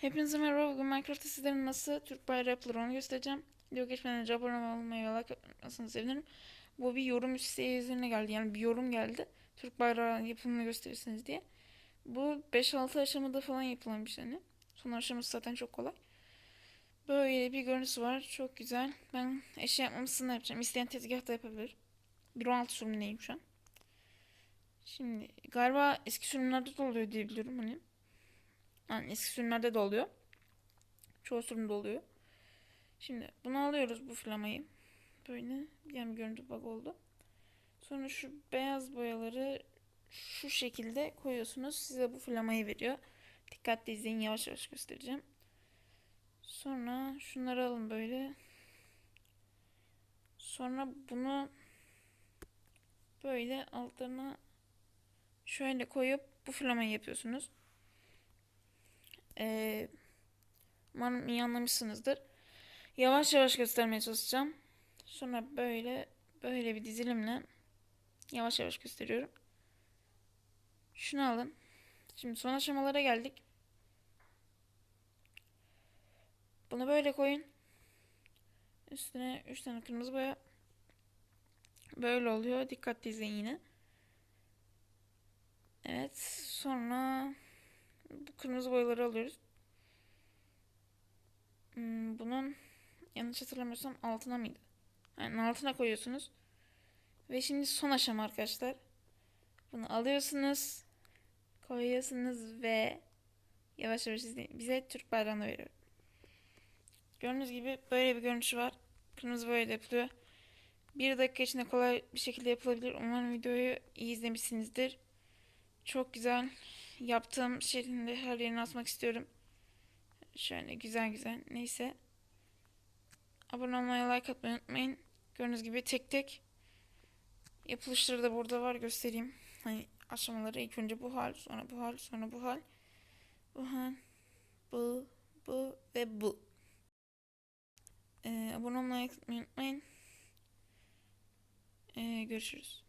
Hepinize merhaba. Bugün Minecraft'ta sizlerin nasıl Türk bayrağı yapılır onu göstereceğim. Video geçmeden önce abone olmayı ve like atmanızı sevinirim. Bu bir yorum isteği üzerine geldi. Yani bir yorum geldi. Türk bayrağı yapımını gösterirsiniz diye. Bu 5-6 aşamada falan yapılan bir şey. hani. Son aşaması zaten çok kolay. Böyle bir görüntüsü var. Çok güzel. Ben eşya yapmamasını yapacağım. İsteyen tezgahta yapabilir. 1.16 sürümündeyim şu an. Şimdi galiba eski sürümlerde de oluyor diye biliyorum hani. Yani eski sürümlerde de oluyor. Çoğu sürümde oluyor. Şimdi bunu alıyoruz bu flamayı. Böyle yani görüntü bug oldu. Sonra şu beyaz boyaları şu şekilde koyuyorsunuz. Size bu flamayı veriyor. Dikkatli izleyin yavaş yavaş göstereceğim. Sonra şunları alın böyle. Sonra bunu böyle altlarına şöyle koyup bu flamayı yapıyorsunuz. Ee, umarım iyi anlamışsınızdır. Yavaş yavaş göstermeye çalışacağım. Sonra böyle böyle bir dizilimle yavaş yavaş gösteriyorum. Şunu alın. Şimdi son aşamalara geldik. Bunu böyle koyun. Üstüne 3 tane kırmızı boya. Böyle oluyor. Dikkatli izleyin yine. Evet. Sonra bu kırmızı boyaları alıyoruz. Hmm, bunun yanlış hatırlamıyorsam altına mıydı? Yani altına koyuyorsunuz. Ve şimdi son aşama arkadaşlar. Bunu alıyorsunuz. Koyuyorsunuz ve yavaş yavaş izleyin. Bize Türk bayrağını veriyor. Gördüğünüz gibi böyle bir görünüşü var. Kırmızı boya da yapılıyor. Bir dakika içinde kolay bir şekilde yapılabilir. Umarım videoyu iyi izlemişsinizdir. Çok güzel. Yaptığım şeyin de her yerine atmak istiyorum. Şöyle güzel güzel. Neyse. Abone olmayı, like atmayı unutmayın. Gördüğünüz gibi tek tek yapılışları da burada var. Göstereyim. Hani aşamaları ilk önce bu hal, sonra bu hal, sonra bu hal. Bu hal, bu, bu ve bu. Ee, abone olmayı, unutmayın. Ee, görüşürüz.